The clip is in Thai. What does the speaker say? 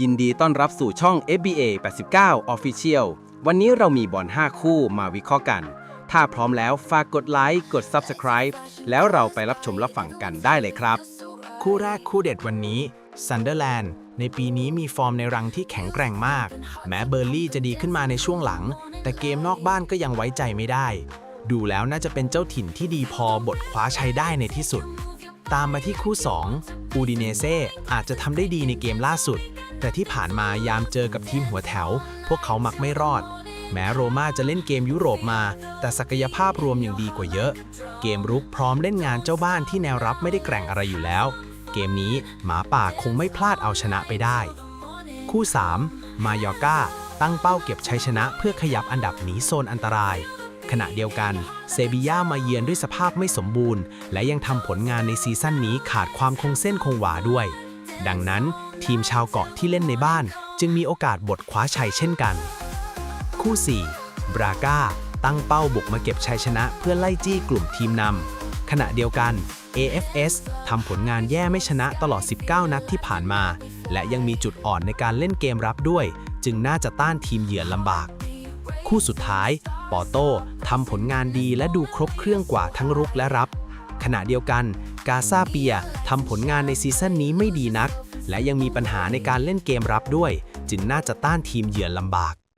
ยินดีต้อนรับสู่ช่อง FBA 89 Official วันนี้เรามีบอล 5 คู่มาวิเคราะห์กัน ถ้าพร้อมแล้วฝากกดไลค์ กด Subscribe แล้วเราไปรับชมรับฟังกันได้เลยครับ คู่แรกคู่เด็ดวันนี้ซันเดอร์แลนด์ในปีนี้มีฟอร์มในรังที่แข็งแกร่งมาก แม้เบอร์ลี่จะดีขึ้นมาในช่วงหลัง แต่เกมนอกบ้านก็ยังไว้ใจไม่ได้ ดูแล้วน่าจะเป็นเจ้าถิ่นที่ดีพอบทคว้าชัยได้ในที่สุด ตามมาที่คู่ 2 อูดิเนเซ่อาจจะทำได้ดีในเกมล่าสุด แต่ที่ผ่านมายามเจอกับทีมหัวแถว พวกเขามักไม่รอด แม้โรม่าจะเล่นเกมยุโรปมา แต่ศักยภาพรวมยังดีกว่าเยอะ เกมรุกพร้อมเล่นงานเจ้าบ้านที่แนวรับไม่ได้แกร่งอะไรอยู่แล้ว เกมนี้หมาป่าคงไม่พลาดเอาชนะไปได้ คู่ 3 มายอร์กาตั้งเป้าเก็บชัยชนะเพื่อขยับอันดับหนีโซนอันตราย ขณะเดียวกัน เซบีย่ามาเยือนด้วยสภาพไม่สมบูรณ์ และยังทำผลงานในซีซั่นนี้ขาดความคงเส้นคงวาด้วย ดังนั้นทีมชาวเกาะที่เล่นในบ้าน จึงมีโอกาสบทคว้าชัยเช่นกัน คู่ 4 บราก้า ตั้งเป้าบุกมาเก็บชัยชนะเพื่อไล่จี้กลุ่มทีมนำขณะเดียวกัน AFS ทำผลงานแย่ไม่ชนะตลอด 19 นัดที่ผ่านมา และยังมีจุดอ่อนในการเล่นเกมรับด้วย จึงน่าจะต้านทีมเหยื่อลำบาก คู่สุดท้าย ปอโต้ทำผลงานดีและดูครบเครื่องกว่าทั้งรุกและรับ ขณะเดียวกัน กาซาเปียทำผลงานในซีซั่นนี้ไม่ดีนัก และยังมีปัญหาในการเล่นเกมรับด้วย จึงน่าจะต้านทีมเหยื่อลำบาก